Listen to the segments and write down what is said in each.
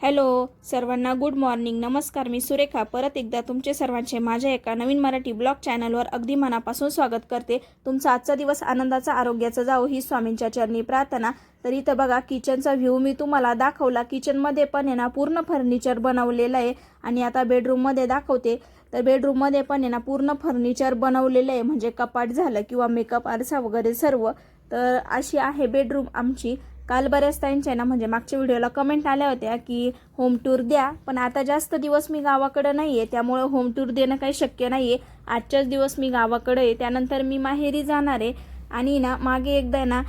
Hello सर्वांना good morning. नमस्कार मी सुरेखा. परत एकदा तुमचे सर्वांचे माझ्या एका नवीन मराठी ब्लॉग चॅनलवर अगदी मनापासून स्वागत करते. तुमचा आजचा दिवस आनंदाचा आरोग्याचा जाओ ही स्वामींच्या चरणी प्रार्थना. तर इथं बघा किचनचा व्ह्यू मी तुम्हाला दाखवला. किचनमध्ये पण आहे ना पूर्ण फर्निचर बनवलेलं आहे. आणि आता बेडरूममध्ये दाखवते. तर बेडरूममध्ये पण आहे ना पूर्ण फर्निचर बनवलेलं आहे. म्हणजे कपाट झालं किंवा मेकअप आरसा वगैरे सर्व. तर अशी आहे बेडरूम आमची. काल बऱ्याच ताईंच्या ना म्हणजे मागच्या व्हिडिओला कमेंट आल्या होत्या की होम टूर द्या पण आता जास्त दिवस मी गावाकडं नाही आहे त्यामुळं होम टूर देणं काही शक्य नाही आहे आजच्याच दिवस मी गावाकडं आहे त्यानंतर मी माहेरी जाणार आहे. आणि ना मागे एकदा आहे ना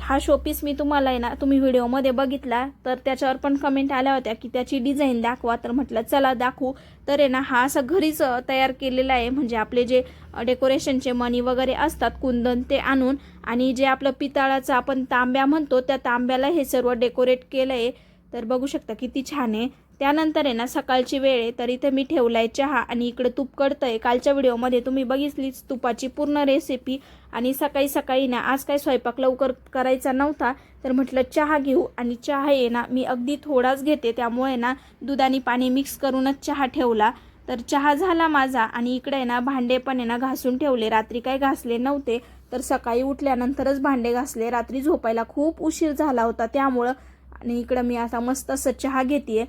हा शोपीस मी तुम्हाला आहे ना तुम्ही व्हिडिओमध्ये बघितला तर त्याच्यावर पण कमेंट आल्या होत्या की त्याची डिझाईन दाखवा. तर म्हटलं चला दाखवू. तर आहे ना हा असा घरीच तयार केलेला आहे. म्हणजे आपले जे डेकोरेशनचे मणी वगैरे असतात कुंदन ते आणून. आणि जे आपलं पितळाचं आपण तांब्या म्हणतो त्या तांब्याला हे सर्व डेकोरेट केलं आहे तर बघू शकता किती छान आहे. त्यानंतर आहे ना सकाळची वेळ आहे तर इथे मी ठेवला आहे चहा आणि इकडे तूप कळतंय कालच्या व्हिडिओमध्ये तुम्ही बघितलीच तुपाची पूर्ण रेसिपी आणि सकाळी सकाळी ना आज काय स्वयंपाक लवकर करायचा नव्हता तर म्हटलं चहा घेऊ आणि चहा आहे ना मी अगदी थोडाच घेते. त्यामुळे ना दूध आणि पाणी मिक्स करूनच चहा ठेवला. तर चहा झाला माझा आणि इकडे आहे ना भांडे पण आहे ना घासून ठेवले. रात्री काय घासले नव्हते तर सकाळी उठल्यानंतरच भांडे घासले. रात्री झोपायला खूप उशीर झाला होता त्यामुळं आणि इकडं मी आता मस्त असं चहा घेते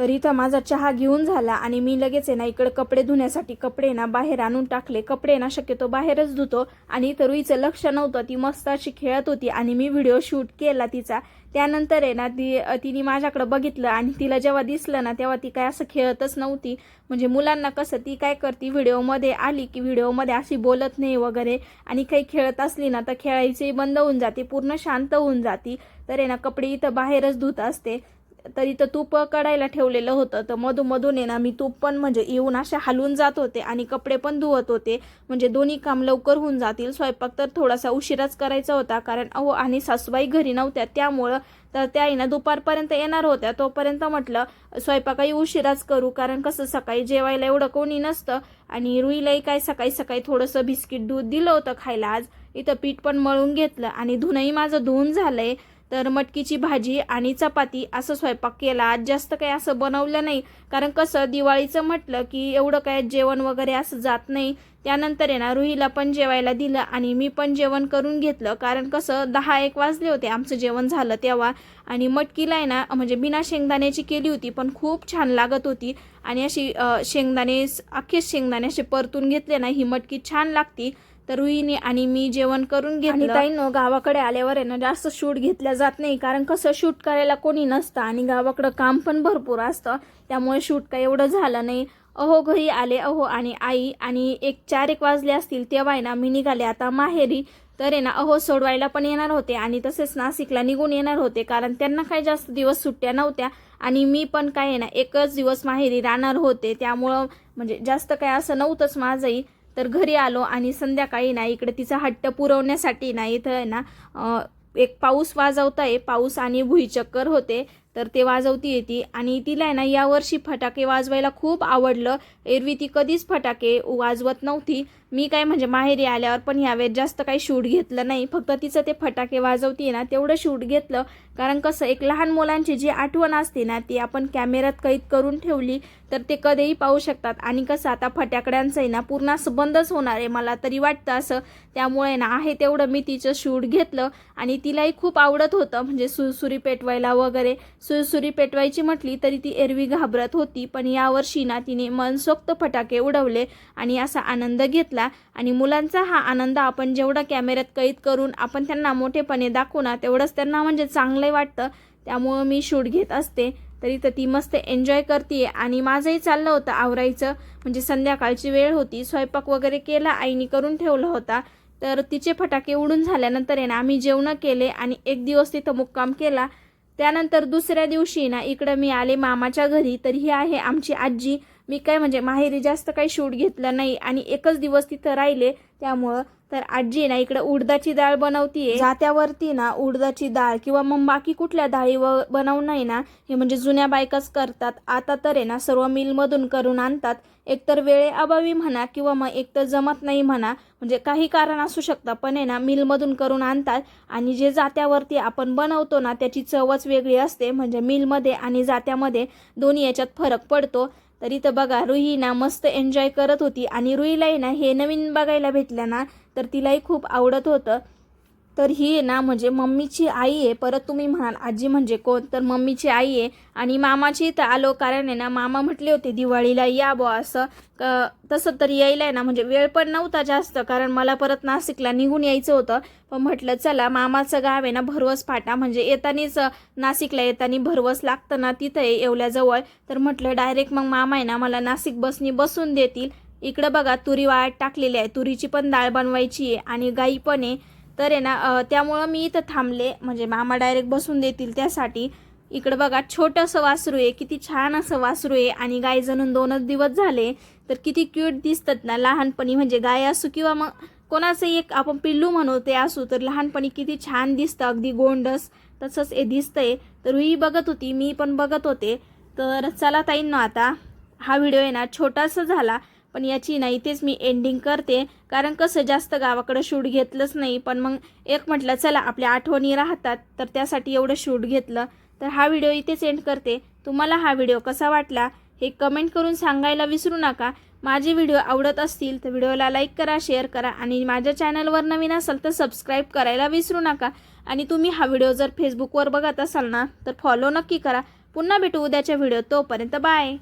तर इथं माझा चहा घेऊन झाला आणि मी लगेच आहे ना इकडे कपडे धुण्यासाठी कपडे ना बाहेर आणून टाकले. कपडे ना शक्यतो बाहेरच धुतो. आणि इथं रुईचं लक्ष नव्हतं. ती मस्त अशी खेळत होती आणि मी व्हिडिओ शूट केला तिचा. त्यानंतर आहे ना ती तिने माझ्याकडं बघितलं आणि तिला जेव्हा दिसलं ना तेव्हा ती काय असं खेळतच नव्हती. म्हणजे मुलांना कसं ती काय करते व्हिडिओमध्ये आली की व्हिडिओमध्ये अशी बोलत नाही वगैरे. आणि काही खेळत असली ना तर खेळायची बंद होऊन जाते पूर्ण शांत होऊन जाती. तर आहे ना कपडे इथं बाहेरच धुत असते. तर इथं तूप कडायला ठेवलेलं होतं. तर मधूमधून आहे ना मी तूप पण म्हणजे येऊन असे हलवून जात होते आणि कपडे पण धुवत होते. म्हणजे दोन्ही काम लवकर होऊन जातील. स्वयंपाक तर थोडासा उशिराच करायचा होता. कारण अहो आणि सासूबाई घरी नव्हत्या. त्यामुळं तर त्या आहे ना दुपारपर्यंत येणार होत्या. तोपर्यंत म्हटलं स्वयंपाकही उशिराच करू. कारण कसं सकाळी जेवायला एवढं कोणी नसतं. आणि रुईलाही काय सकाळी सकाळी थोडंसं बिस्किट दूध दिलं होतं खायला आज. इथं पीठ पण मळून घेतलं आणि धुणंही माझं धुवून झालंय. तर मटकीची भाजी आणि चपाती असं स्वयंपाक केला. आज जास्त काही असं बनवलं नाही. कारण कसं दिवाळीचं म्हटलं की एवढं काय जेवण वगैरे असं जात नाही. त्यानंतर आहे ना रुहीला पण जेवायला दिलं आणि मी पण जेवण करून घेतलं. कारण कसं दहा एक वाजले होते आमचं जेवण झालं तेव्हा. आणि मटकीला आहे ना म्हणजे बिना शेंगदाण्याची केली होती पण खूप छान लागत होती. आणि अशी शेंगदाणे अख्खेच शेंगदाणे असे परतून घेतले ना ही मटकी छान लागती. तर रुईने आणि मी जेवण करून घेतलं. ताईनो गावाकडे आल्यावर आहे ना जास्त शूट घेतल्या जात नाही. कारण कसं शूट करायला कोणी नसतं आणि गावाकडं काम पण भरपूर असतं. त्यामुळे शूट काय एवढं झालं नाही. अहो घरी आले अहो आणि आई आणि एक चार एक वाजले असतील तेव्हा आहे ना मी निघाले. आता माहेरी तर आहे ना अहो सोडवायला पण येणार होते आणि तसेच नाशिकला निघून येणार होते. कारण त्यांना काही जास्त दिवस सुट्ट्या नव्हत्या आणि मी पण काय आहे ना एकच दिवस माहेरी राहणार होते. त्यामुळं म्हणजे जास्त काय असं नव्हतंच माझंही. तर घरी आलो आणि संध्याकाळी ना इकडे तिचा हट्ट पुरवण्यासाठी ना इथं आहे ना एक पाऊस वाजवता आहे पाऊस आणि भुईचक्कर होते. तर ते वाजवती येते आणि तिला आहे ना यावर्षी फटाके वाजवायला खूप आवडलं. एरवी ती कधीच फटाके वाजवत नव्हती. मी काय म्हणजे माहेरी आल्यावर पण यावेळेस जास्त काही शूट घेतलं नाही. फक्त तिचं ते फटाके वाजवते ना तेवढं शूट घेतलं. कारण कसं एक लहान मुलांची जी आठवण असते ना ती आपण कॅमेऱ्यात कैद करून ठेवली तर ते कधीही पाहू शकतात. आणि कसं आता फटाकड्यांचं आहे ना पूर्ण असं बंदच होणार आहे. मला तरी वाटतं असं. त्यामुळे ना आहे तेवढं मी तिचं शूट घेतलं. आणि तिलाही खूप आवडत होतं. म्हणजे सुरसुरी पेटवायला वगैरे. सुरसुरी पेटवायची म्हटली तरी ती एरवी घाबरत होती. पण यावर्षी ना तिने मनसोक्त फटाके उडवले आणि असा आनंद घेतला. आणि मुलांचा हा आनंद आपण जेवढा कॅमेऱ्यात कैद करून आपण त्यांना मोठेपणे दाखवू ना तेवढंच त्यांना म्हणजे चांगलं वाटतं. त्यामुळं मी शूट घेत असते. तरी तर ती मस्त एन्जॉय करते आणि माझंही चाललं होतं आवरायचं. म्हणजे संध्याकाळची वेळ होती. स्वयंपाक वगैरे केला आईने करून ठेवला होता. तर तिचे फटाके उडून झाल्यानंतर आहे ना आम्ही जेवणं केले आणि एक दिवस तिथं मुक्काम केला. त्यानंतर दुसऱ्या दिवशी ना इकडं मी आले मामाच्या घरी. तर ही आहे आमची आजी. मी काय म्हणजे माहेरी जास्त काही शूट घेतलं नाही आणि एकच दिवस तिथं राहिले त्यामुळं तर आजी ना इकडे उडदाची डाळ बनवतीये. जात्यावरती ना उडदाची डाळ किंवा मग बाकी कुठल्या डाळी व नाही ना हे म्हणजे जुन्या बायकाच करतात. आता तर आहे ना सर्व मिलमधून करून आणतात. एकतर वेळेअभावी म्हणा किंवा मग एकतर जमत नाही म्हणा म्हणजे काही कारण असू शकतं पण आहे ना मिलमधून करून आणतात. आणि जे जात्यावरती आपण बनवतो ना त्याची चवच वेगळी असते. म्हणजे मिलमध्ये आणि जात्यामध्ये दोन्ही याच्यात फरक पडतो. तर इथं बघा रुही ना मस्त एन्जॉय करत होती आणि रुईलाही ना हे नवीन बघायला भेटलं ना तर तिलाही खूप आवडत होतं. तर ही आहे ना म्हणजे मम्मीची आई आहे. परत तुम्ही म्हणाल आजी म्हणजे कोण? तर मम्मीची आई आहे. आणि मामाची इथं आलो कारण आहे ना मामा म्हटले होते दिवाळीला या बुवा असं. क तसं तर यायला आहे ना म्हणजे वेळ पण नव्हता जास्त कारण मला परत नाशिकला निघून यायचं होतं. पण म्हटलं चला मामाचं गाव आहे ना भरवस फाटा म्हणजे येतानीच नाशिकला येतानी भरवस लागतं ना तिथं आहे येवल्याजवळ तर म्हटलं डायरेक्ट मग मामा आहे ना मला नाशिक बसनी बसून देतील. इकडं बघा तुरी वाळत टाकलेली आहे. तुरीची पण डाळ बनवायची आहे आणि गाई पण आहे. तर आहे ना त्यामुळं मी इथं थांबले. म्हणजे मामा डायरेक्ट बसून देतील त्यासाठी. इकडं बघा छोटंसं वासरू आहे किती छान असं वासरू आहे. आणि गाय जणून दोनच दिवस झाले तर किती क्यूट दिसतात ना लहानपणी. म्हणजे गाय असू किंवा मग कोणाचं एक आपण पिल्लू म्हणू ते असू तर लहानपणी किती छान दिसतं. अगदी गोंडस तसंच हे दिसतंय. तर ही बघत होती मी पण बघत होते. तर चला ताईंना आता हा व्हिडिओ आहे ना छोटासा झाला. पण याची ना इथेच मी एंडिंग करते. कारण कसं जास्त गावाकडं शूट घेतलंच नाही. पण मग एक म्हटलं चला आपल्या आठवणी राहतात. तर त्यासाठी एवढं शूट घेतलं. तर हा व्हिडिओ इथेच एंड करते. तुम्हाला हा व्हिडिओ कसा वाटला हे कमेंट करून सांगायला विसरू नका. माझे व्हिडिओ आवडत असतील तर व्हिडिओला लाईक करा शेअर करा. आणि माझ्या चॅनलवर नवीन असाल तर सबस्क्राईब करायला विसरू नका. आणि तुम्ही हा व्हिडिओ जर फेसबुकवर बघत असाल ना तर फॉलो नक्की करा. पुन्हा भेटू उद्याच्या व्हिडिओ तोपर्यंत बाय